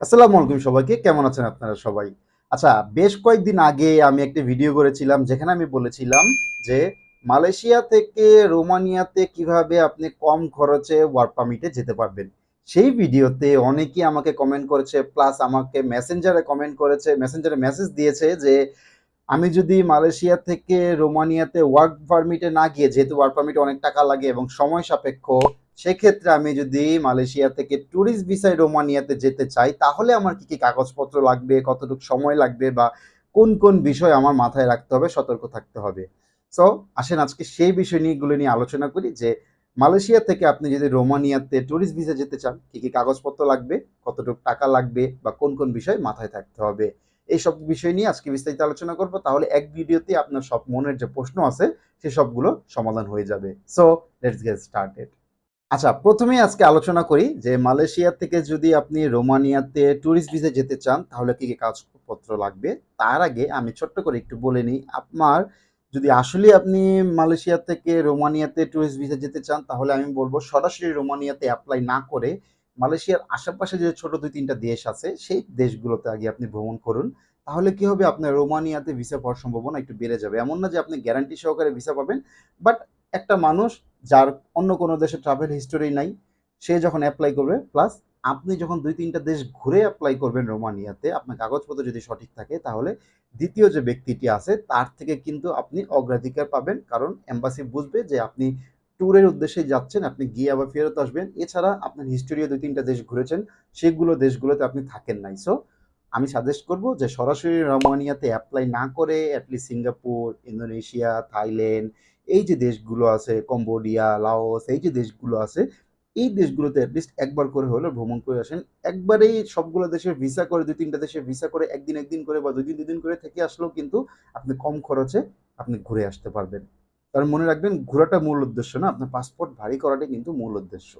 আসসালামু আলাইকুম সবাইকে। কেমন আছেন আপনারা সবাই? আচ্ছা বেশ কয়েকদিন আগে আমি একটা ভিডিও করেছিলাম যেখানে আমি বলেছিলাম যে মালয়েশিয়া থেকে রোমানিয়াতে কীভাবে আপনি কম খরচে ওয়ার্ক পারমিটে যেতে পারবেন। সেই ভিডিওতে অনেকেই আমাকে কমেন্ট করেছে প্লাস আমাকে মেসেঞ্জারে কমেন্ট করেছে মেসেঞ্জারে মেসেজ দিয়েছে যে আমি যদি মালয়েশিয়া থেকে রোমানিয়াতে ওয়ার্ক পারমিটে না গিয়ে, যেহেতু ওয়ার্ক পারমিটে অনেক টাকা লাগে এবং সময় সাপেক্ষ সেক্ষেত্রে আমি যদি মালয়েশিয়া থেকে ট্যুরিস্ট ভিসায় রোমানিয়াতে যেতে চাই, তাহলে আমার কি কি কাগজপত্র লাগবে, কতটুকু সময় লাগবে বা কোন কোন বিষয় আমার মাথায় রাখতে হবে, সতর্ক থাকতে হবে। সো আসেন আজকে সেই বিষয় নিয়েগুলো নিয়ে আলোচনা করি যে, মালয়েশিয়া থেকে আপনি যদি রোমানিয়াতে ট্যুরিস্ট ভিসা যেতে চান, কি কি কাগজপত্র লাগবে, কতটুকু টাকা লাগবে বা কোন কোন বিষয় মাথায় থাকতে হবে, এই সব বিষয় নিয়ে আজকে বিস্তারিত আলোচনা করব। তাহলে এক ভিডিওতে আপনার সব মনের যে প্রশ্ন আছে, সে সবগুলো সমাধান হয়ে যাবে। সো লেটস গেট স্টার্টেড আচ্ছা প্রথমেই আজকে আলোচনা করি যে মালয়েশিয়া থেকে যদি আপনি রোমানিয়াতে ট্যুরিস্ট ভিসা যেতে চান, তাহলে কি কি কাগজপত্র লাগবে? তার আগে আমি ছোট্ট করে একটু বলে নিই, আপনার যদি আসলে আপনি মালয়েশিয়া থেকে রোমানিয়াতে ট্যুরিস্ট ভিসা যেতে চান, তাহলে আমি বলব সরাসরি রোমানিয়াতে অ্যাপ্লাই না করে মালয়েশিয়ার আশেপাশে যে ছোট দুই তিনটা দেশ আছে, সেই দেশগুলোতে আগে আপনি ভ্রমণ করুন। তাহলে কি হবে? আপনার রোমানিয়াতে ভিসা পাওয়ার সম্ভাবনা একটু বেড়ে যাবে। এমন না যে আপনি গ্যারান্টি সহকারে ভিসা পাবেন বাট একটা মানুষ যার অন্য কোনো দেশে ট্রাভেল হিস্টোরি নাই, সে যখন অ্যাপ্লাই করবে প্লাস আপনি যখন দুই তিনটা দেশ ঘুরে অ্যাপ্লাই করবেন রোমানিয়াতে, আপনার কাগজপত্র যদি সঠিক থাকে, তাহলে দ্বিতীয় যে ব্যক্তিটি আছে, তার থেকে কিন্তু আপনি অগ্রাধিকার পাবেন, কারণ এম্বাসি বুঝবে যে আপনি ট্যুরের উদ্দেশ্যে যাচ্ছেন, আপনি গিয়ে আবার ফেরত আসবেন। এছাড়া আপনার হিস্টোরিও দুই তিনটা দেশ ঘুরেছেন, সেগুলো দেশগুলোতে আপনি থাকেন নাই। সো আমি সাজেস্ট করব যে সরাসরি রোমানিয়াতে অ্যাপ্লাই না করে অ্যাটলিস্ট সিঙ্গাপুর, ইন্দোনেশিয়া, থাইল্যান্ড এই যে দেশগুলো আছে, কম্বোডিয়া, লাওস, এই যে দেশগুলো আছে, এই দেশগুলোতে অ্যাটলিস্ট একবার করে হলে ভ্রমণ করে আসেন। একবারেই সবগুলো দেশের ভিসা করে, দুই তিনটা দেশের ভিসা করে, একদিন একদিন করে বা দুই দিন দুই দিন করে থেকে আসলেও কিন্তু আপনি কম খরচে আপনি ঘুরে আসতে পারবেন। কারণ মনে রাখবেন, ঘোরাটা মূল উদ্দেশ্য না, আপনার পাসপোর্ট ভারী করাটাই কিন্তু মূল উদ্দেশ্য।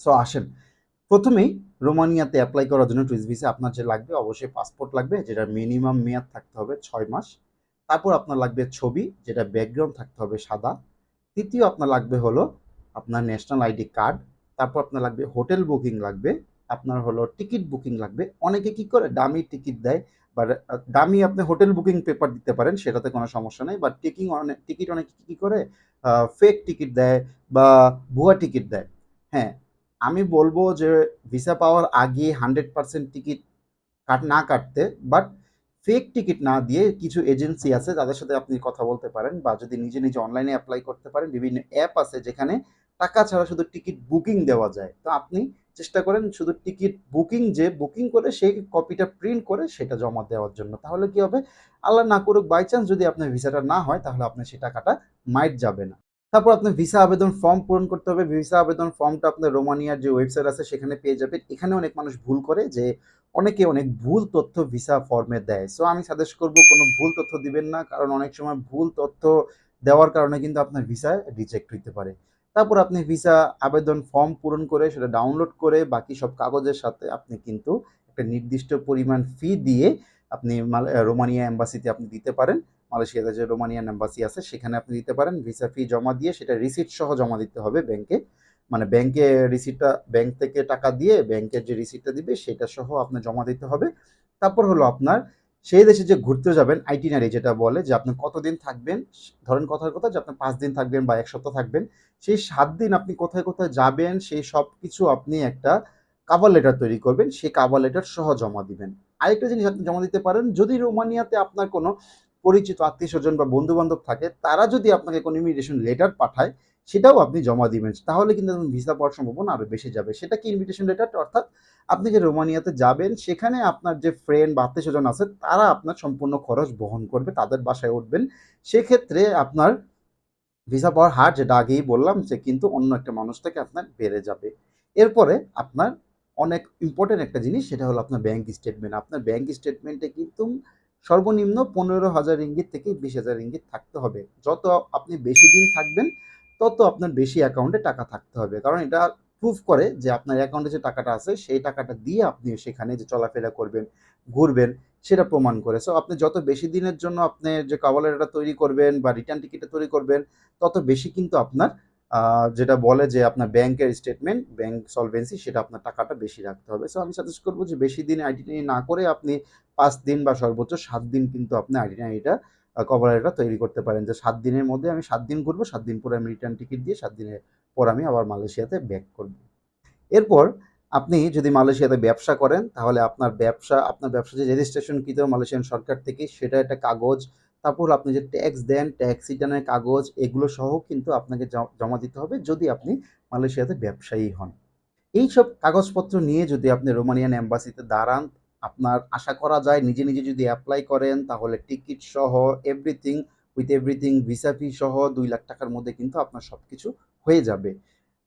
সো আসেন। প্রথমেই রোমানিয়াতে অ্যাপ্লাই করার জন্য টুরিস্ট ভিসা আপনার যে লাগবে, অবশ্যই পাসপোর্ট লাগবে যেটা মিনিমাম মেয়াদ থাকতে হবে ছয় মাস। তারপর আপনার লাগবে ছবি, যেটা ব্যাকগ্রাউন্ড থাকতে হবে সাদা। তৃতীয় আপনার লাগবে হলো আপনার ন্যাশনাল আইডি কার্ড তারপর আপনার লাগবে হোটেল বুকিং লাগবে, আপনার হলো টিকিট বুকিং লাগবে। অনেকে কি করে, দামি টিকিট দেয়, বা দামি আপনি হোটেল বুকিং পেপার দিতে পারেন, সেটাতে কোনো সমস্যা নেই বাট টিকিং অনেক টিকিট অনেকে কি করে ফেক টিকিট দেয়, বা ভুয়া টিকিট দেয়। হ্যাঁ আমি বলব যে ভিসা পাওয়ার আগে হান্ড্রেড পার্সেন্ট টিকিট কাট, না কাটতে বাট ফেক টিকিট না দিয়ে কিছু এজেন্সি আছে তাদের সাথে আপনি কথা বলতে পারেন বা যদি নিজে নিজে অনলাইনে অ্যাপ্লাই করতে পারেন, বিভিন্ন অ্যাপ আছে যেখানে টাকা ছাড়া শুধু টিকিট বুকিং দেওয়া যায়। তো আপনি চেষ্টা করেন শুধু টিকিট বুকিং যে বুকিং করে সেই কপিটা প্রিন্ট করে সেটা জমা দেওয়ার জন্য। তাহলে কি হবে? আল্লাহ না করুক বাই চান্স যদি আপনার ভিসাটা না হয়, তাহলে আপনার সেই টাকাটা মাইট যাবে না। তারপর আপনার ভিসা আবেদন ফর্ম পূরণ করতে হবে। ভিসা আবেদন ফর্মটা আপনার রোমানিয়ার যে ওয়েবসাইট আছে, সেখানে পেয়ে যাবেন। এখানে অনেক মানুষ ভুল করে যে অনেকে অনেক ভুল তথ্য ভিসা ফর্মে দেয়। সো আমি সাজেস্ট করব কোনো ভুল তথ্য দিবেন না, কারণ অনেক সময় ভুল তথ্য দেওয়ার কারণে কিন্তু আপনার ভিসা রিজেক্ট হইতে পারে। তারপর আপনি ভিসা আবেদন ফর্ম পূরণ করে, সেটা ডাউনলোড করে বাকি সব কাগজের সাথে আপনি কিন্তু একটা নির্দিষ্ট পরিমাণ ফি দিয়ে আপনি রোমানিয়া এম্বাসিতে আপনি দিতে পারেন। মালয়েশিয়াতে যে রোমানিয়ান এম্বাসি আছে, সেখানে আপনি দিতে পারেন ভিসা ফি জমা দিয়ে সেটা রিসিট সহ জমা দিতে হবে ব্যাংকে মানে ব্যাংকে রিসিটটা ব্যাংক থেকে টাকা দিয়ে ব্যাংকের যে রিসিটটা দিবে, সেটা সহ আপনার জমা দিতে হবে। তারপর হলো আপনার সেই দেশে যে ঘুরতে যাবেন আইটিনারি যেটা বলে যে আপনি কতদিন থাকবেন, ধরেন কথার কথা যে আপনি পাঁচ দিন থাকবেন বা এক সপ্তাহ থাকবেন, সেই সাত দিন আপনি কোথায় কোথায় যাবেন, সেই সব কিছু আপনি একটা কাভার লেটার তৈরি করবেন, সেই কাভার লেটার সহ জমা দিবেন। আরেকটা জিনিস আপনি জমা দিতে পারেন, যদি রোমানিয়াতে আপনার কোনো পরিচিত আত্মীয় স্বজন বা বন্ধু বান্ধব থাকে, তারা যদি আপনাকে কোনো ইনভিটেশন লেটার পাঠায়, সেটাও আপনি জমা দিবেন। তাহলে কিন্তু ভিসা পাওয়ার সম্ভাবনা আরও বেশি যাবে। সেটা কি ইনভিটেশন লেটার অর্থাৎ আপনি যে রোমানিয়াতে যাবেন, সেখানে আপনার যে ফ্রেন্ড বা আত্মীয় স্বজন আছে, তারা আপনার সম্পূর্ণ খরচ বহন করবে, তাদের বাসায় উঠবেন। সেক্ষেত্রে আপনার ভিসা পাওয়ার হার, যেটা আগেই বললাম যে কিন্তু অন্য একটা মানুষ থেকে আপনার বেড়ে যাবে। এরপরে আপনার অনেক ইম্পর্টেন্ট একটা জিনিস, সেটা হলো আপনার ব্যাংক স্টেটমেন্ট আপনার ব্যাংক স্টেটমেন্টে কিন্তু সর্বনিম্ন পনেরো হাজার ইঙ্গিত থেকে বিশ হাজার ইঙ্গিত থাকতে হবে। যত আপনি বেশি দিন থাকবেন, তত আপনার বেশি অ্যাকাউন্টে টাকা থাকতে হবে। কারণ এটা প্রুফ করে যে আপনার অ্যাকাউন্টে যে টাকাটা আছে, সেই টাকাটা দিয়ে আপনি সেখানে যে চলাফেরা করবেন, ঘুরবেন, সেটা প্রমাণ করে। সো আপনি যত বেশি দিনের জন্য আপনি যে কাভালেটা তৈরি করবেন বা রিটার্ন টিকিটটা তৈরি করবেন, তত বেশি কিন্তু আপনার যেটা বলে যে আপনার ব্যাংকের স্টেটমেন্ট, ব্যাংক সলভেন্সি সেটা আপনার টাকাটা বেশি রাখতে হবে। সো আমি সাজেস্ট করব যে বেশি দিন আইডিনিয়ারি না করে আপনি পাঁচ দিন বা সর্বোচ্চ সাত দিন কিন্তু আপনি আইডিনিয়ারিটা আ কভার লেটার তৈরি করতে পারেন। যে সাত দিনের মধ্যে আমি সাত দিন ঘুরবো, সাত দিন পরে আমি রিটার্ন টিকিট দিয়ে সাত দিনের পর আমি আবার মালয়েশিয়াতে ব্যাক করব। এরপর আপনি যদি মালয়েশিয়াতে ব্যবসা করেন তাহলে আপনার ব্যবসা আপনার ব্যবসা যে রেজিস্ট্রেশনকৃত মালয়েশিয়ান সরকার থেকে সেটা একটা কাগজ, তারপর আপনি যে ট্যাক্স দেন, ট্যাক্স রিটার্নের কাগজ এগুলো সহ কিন্তু আপনাকে জমা দিতে হবে যদি আপনি মালয়েশিয়াতে ব্যবসায়ী হন। এইসব কাগজপত্র নিয়ে যদি আপনি রোমানিয়ান এম্বাসিতে দাঁড়ান, আপনার আশা করা যায় নিজে, নিজে যদি অ্যাপ্লাই করেন তাহলে টিকিট সহ everything with everything visa fee সহ দুই লাখ টাকার মধ্যে কিন্তু আপনার সবকিছু হয়ে যাবে।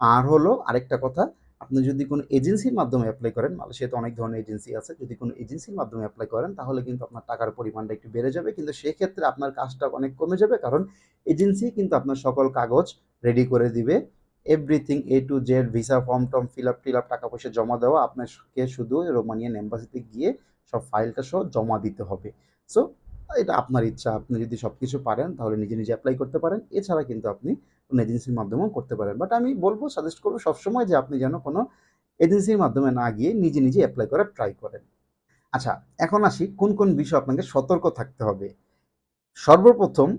আর হলো আরেকটা কথা, আপনি যদি কোনো এজেন্সির মাধ্যমে অ্যাপ্লাই করেন, মালয়েশিয়াতে অনেক ধরনের এজেন্সি আছে। যদি কোনো এজেন্সির মাধ্যমে অ্যাপ্লাই করেন তাহলে কিন্তু আপনার টাকার পরিমাণটা একটু বেড়ে যাবে। কিন্তু সেক্ষেত্রে আপনার কাজটা অনেক কমে যাবে কারণ এজেন্সি কিন্তু আপনার সকল কাগজ রেডি করে দিবে। Everything A to Z visa ফর্ম-টর্ম fill up till up টাকা-পয়সা জমা দেওয়া আপনাকে শুধু রোমানিয়ান এম্বাসিতে গিয়ে সব ফাইলটা সহ জমা দিতে হবে। সো এটা আপনার ইচ্ছা। আপনি যদি সব কিছু পারেন তাহলে নিজে, নিজে অ্যাপ্লাই করতে পারেন। এছাড়া কিন্তু আপনি কোনো এজেন্সির মাধ্যমেও করতে পারেন। বাট আমি বলব সাজেস্ট করব সবসময় যে আপনি যেন কোনো এজেন্সির মাধ্যমে না গিয়ে নিজে, নিজে অ্যাপ্লাই করার ট্রাই করেন। আচ্ছা, এখন আসি কোন, কোন বিষয় আপনাকে সতর্ক থাকতে হবে। সর্বপ্রথম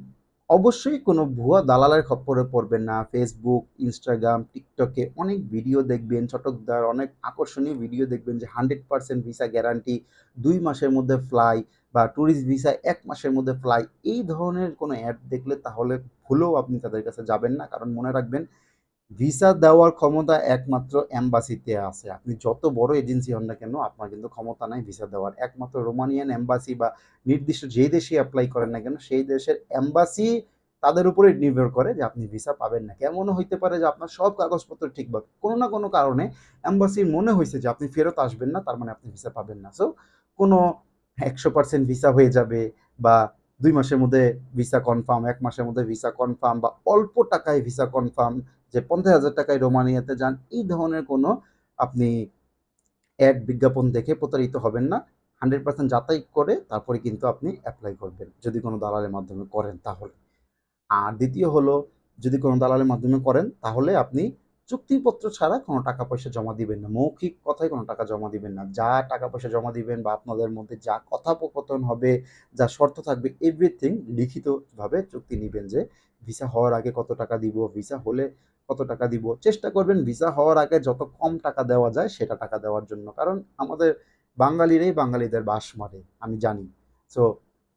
অবশ্যই কোনো ভুয়া দালালের খপ্পরে পড়বেন না। ফেসবুক ইনস্টাগ্রাম টিকটকে অনেক ভিডিও দেখবেন, চটকদার অনেক আকর্ষণীয় ভিডিও দেখবেন যে 100% ভিসা গ্যারান্টি, দুই মাসের মধ্যে ফ্লাই বা ট্যুরিস্ট ভিসা এক মাসের মধ্যে ফ্লাই। এই ধরনের কোনো অ্যাপ দেখলে তাহলে ভুলেও আপনি তাদের কাছে যাবেন না। কারণ মনে রাখবেন ভিসা দেওয়ার ক্ষমতা একমাত্র এম্বাসিতে আছে। আপনি যত বড় এজেন্সি হন না কেন আপনার কিন্তু ক্ষমতা নাই ভিসা দেওয়ার। একমাত্র রোমানিয়ান এম্বাসি বা নির্দিষ্ট যেই দেশে অ্যাপ্লাই করেন না কেন সেই দেশের এম্বাসি তাদের উপরে নির্ভর করে যে আপনি ভিসা পাবেন না এমনও হইতে পারে যে আপনার সব কাগজপত্র ঠিকঠাক। কোনো না কোনো কারণে এম্বাসির মনে হয়েছে যে আপনি ফেরত আসবেন না তার মানে আপনি ভিসা পাবেন না। সো কোনো ১০০% ভিসা হয়ে যাবে বা দুই মাসের মধ্যে ভিসা কনফার্ম, এক মাসের মধ্যে ভিসা কনফার্ম বা অল্প টাকায় ভিসা কনফার্ম যে ৳৫০,০০০ টাকায় রোমানিয়াতে যান এই ধরনের কোনো আপনি অ্যাড বিজ্ঞাপন দেখে প্রতারিত হবেন না। 100% যাচাই করে তারপরে কিন্তু আপনি অ্যাপ্লাই করবেন। যদি কোনো দালালের মাধ্যমে করেন তাহলে। আর দ্বিতীয় হলো যদি কোনো দালালের মাধ্যমে করেন তাহলে আপনি চুক্তিপত্র ছাড়া কোনো টাকা-পয়সা জমা দিবেন না। মৌখিক কথায় কোনো টাকা জমা দিবেন না। যা টাকা-পয়সা জমা দিবেন বা আপনাদের মধ্যে যা কথোপকথন হবে, যা শর্ত থাকবে এভরিথিং লিখিতভাবে চুক্তি নিবেন যে ভিসা হওয়ার আগে কত টাকা দিব, ভিসা হলে কত টাকা দিব। চেষ্টা করবেন ভিসা হওয়ার আগে যত কম টাকা দেওয়া যায় সেটা টাকা দেওয়ার জন্য। কারণ আমাদের বাঙালিরাই বাঙালিদের বাস মারে আমি জানি। সো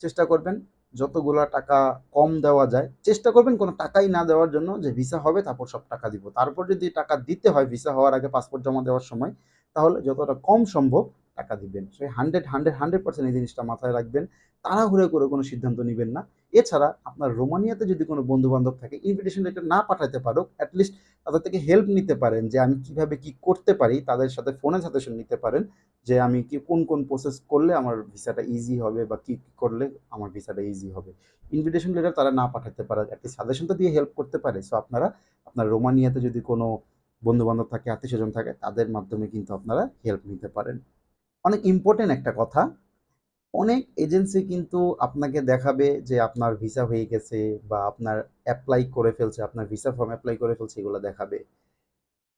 চেষ্টা করবেন যতগুলো টাকা কম দেওয়া যায়, চেষ্টা করবেন কোনো টাকাই না দেওয়ার জন্য যে ভিসা হবে তারপর সব টাকা দিব। তারপর যদি টাকা দিতে হয় ভিসা হওয়ার আগে পাসপোর্ট জমা দেওয়ার সময় তাহলে যতটা কম সম্ভব টাকা দিবেন। সো 100, 100, 100% এই জিনিসটা মাথায় রাখবেন। তাড়াহুড়ো করে কোনো সিদ্ধান্ত নেবেন না। এছাড়া আপনার রোমানিয়াতে যদি কোনো বন্ধু-বান্ধব থাকে ইনভিটেশন লেটার না পাঠাতে পারুক, এট লিস্ট তাদের থেকে হেল্প নিতে পারেন যে আমি কীভাবে কি করতে পারি তাদের সাথে ফোনে সাজেশন নিতে পারেন যে আমি কি কোন, কোন প্রসেস করলে আমার ভিসাটা ইজি হবে বা কি, করলে আমার ভিসাটা ইজি হবে। ইনভিটেশন লেটার তারা না পাঠাতে পারে। এট লিস্ট সাজেশন তো দিয়ে হেল্প করতে পারে। সো আপনারা আপনার রোমানিয়াতে যদি কোনো বন্ধু-বান্ধব থাকে, আত্মীয়স্বজন থাকে তাদের মাধ্যমে কিন্তু আপনারা হেল্প নিতে পারেন। অনেক ইম্পর্টেন্ট একটা কথা, অনেক এজেন্সি কিন্তু আপনাকে দেখাবে যে আপনার ভিসা হয়ে গেছে বা আপনার অ্যাপ্লাই করে ফেলছে, আপনার ভিসা ফর্ম অ্যাপ্লাই করে ফেলছে এগুলো দেখাবে।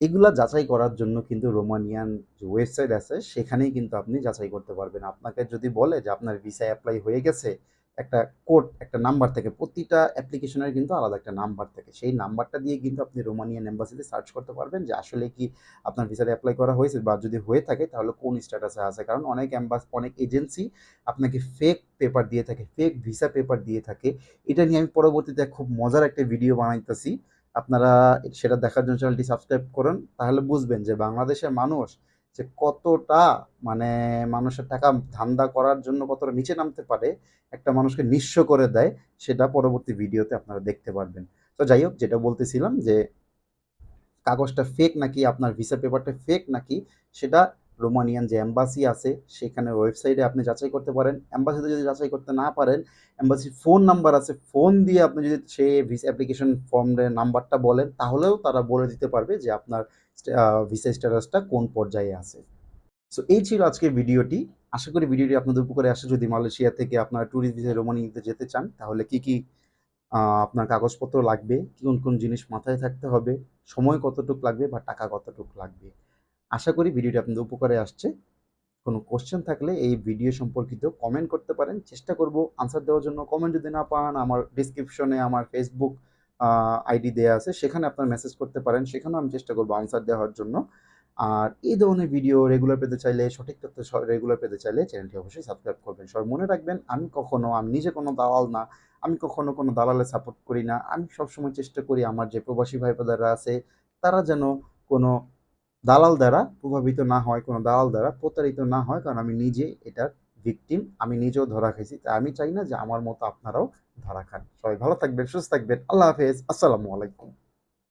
এগুলা যাচাই করার জন্য কিন্তু রোমানিয়ান যে ওয়েবসাইট আছে সেখানেই কিন্তু আপনি যাচাই করতে পারবেন। আপনাকে যদি বলে যে আপনার ভিসা অ্যাপ্লাই হয়ে গেছে, একটা কোড, একটা নাম্বার থাকে। প্রতিটা অ্যাপ্লিকেশনের কিন্তু আলাদা একটা নাম্বার থাকে। সেই নাম্বারটা দিয়ে কিন্তু আপনি রোমানিয়ান এম্বাসিতে সার্চ করতে পারবেন যে আসলে কি আপনার ভিসাটা অ্যাপ্লাই করা হয়েছে বা যদি হয়ে থাকে তাহলে কোন স্ট্যাটাসে আছে। কারণ অনেক অ্যাম্বাস অনেক এজেন্সি আপনাকে ফেক পেপার দিয়ে থাকে, ফেক ভিসা পেপার দিয়ে থাকে। এটা নিয়ে আমি পরবর্তীতে খুব মজার একটা ভিডিও বানাইতেছি। আপনারা সেটা দেখার জন্য চ্যানেলটি সাবস্ক্রাইব করুন। তাহলে বুঝবেন যে বাংলাদেশের মানুষ যে কতটা মানে মানুষের টাকা ধান্দা করার জন্য কতটা নিচে নামতে পারে, একটা মানুষকে নিঃস্ব করে দেয় সেটা পরবর্তী ভিডিওতে আপনারা দেখতে পারবেন। তো যাই হোক যেটা বলতেছিলাম যে কাগজটা ফেক নাকি আপনার ভিসা পেপারটা ফেক নাকি সেটা রোমানিয়ান যে এম্বাসি আছে সেখানে ওয়েবসাইটে আপনি যাচাই করতে পারেন। এম্বাসিতে যদি যাচাই করতে না পারেন, এম্বাসির ফোন নাম্বার আছে। ফোন দিয়ে আপনি যদি সে ভিসা অ্যাপ্লিকেশন ফর্মের নাম্বারটা বলেন তাহলেও তারা বলে দিতে পারবে যে আপনার ভিসা স্ট্যাটাসটা কোন পর্যায়ে আছে। সো এই ছিল আজকের ভিডিওটি। আশা করি ভিডিওটি আপনাদের উপকারে আসে। যদি মালয়েশিয়া থেকে আপনারা ট্যুরিস্ট ভিসায় রোমানিয়াতে যেতে চান তাহলে কি, কি আপনার কাগজপত্র লাগবে, কোন, কোন জিনিস মাথায় থাকতে হবে, সময় কতটুক লাগবে বা টাকা কতটুক লাগবে। আশা করি ভিডিওটি আপনাদের উপকারে আসছে। কোনো কোয়েশ্চেন থাকলে এই ভিডিও সম্পর্কিত কমেন্ট করতে পারেন। চেষ্টা করব আনসার দেওয়ার জন্য। কমেন্ট যদি না পান আমার ডেসক্রিপশনে আমার ফেসবুক আইডি দেওয়া আছে। সেখানে আপনারা মেসেজ করতে পারেন। সেখানেও আমি চেষ্টা করব আনসার দেওয়ার জন্য। আর এই ধরনের ভিডিও রেগুলার পেতে চাইলে, সঠিক তথ্য রেগুলার পেতে চাইলে চ্যানেলটি অবশ্যই সাবস্ক্রাইব করবেন। সবাই মনে রাখবেন আমি কখনো আমি নিজে কোনো দালাল না। আমি কখনো কোনো দালালে সাপোর্ট করি না। আমি সবসময় চেষ্টা করি আমার যে প্রবাসী ভাই আছে তারা যেন কোনো দালাল দ্বারা প্রভাবিত না হয়, কোনো দালাল দ্বারা প্রতারিত না হয়। কারণ আমি নিজে এটার ভিকটিম। আমি নিজেও ধরা খেয়েছি তাই আমি চাই না যে আমার মতো আপনারাও ধরা খান। সবাই ভালো থাকবেন, সুস্থ থাকবেন। আল্লাহ হাফেজ। আসসালামু আলাইকুম।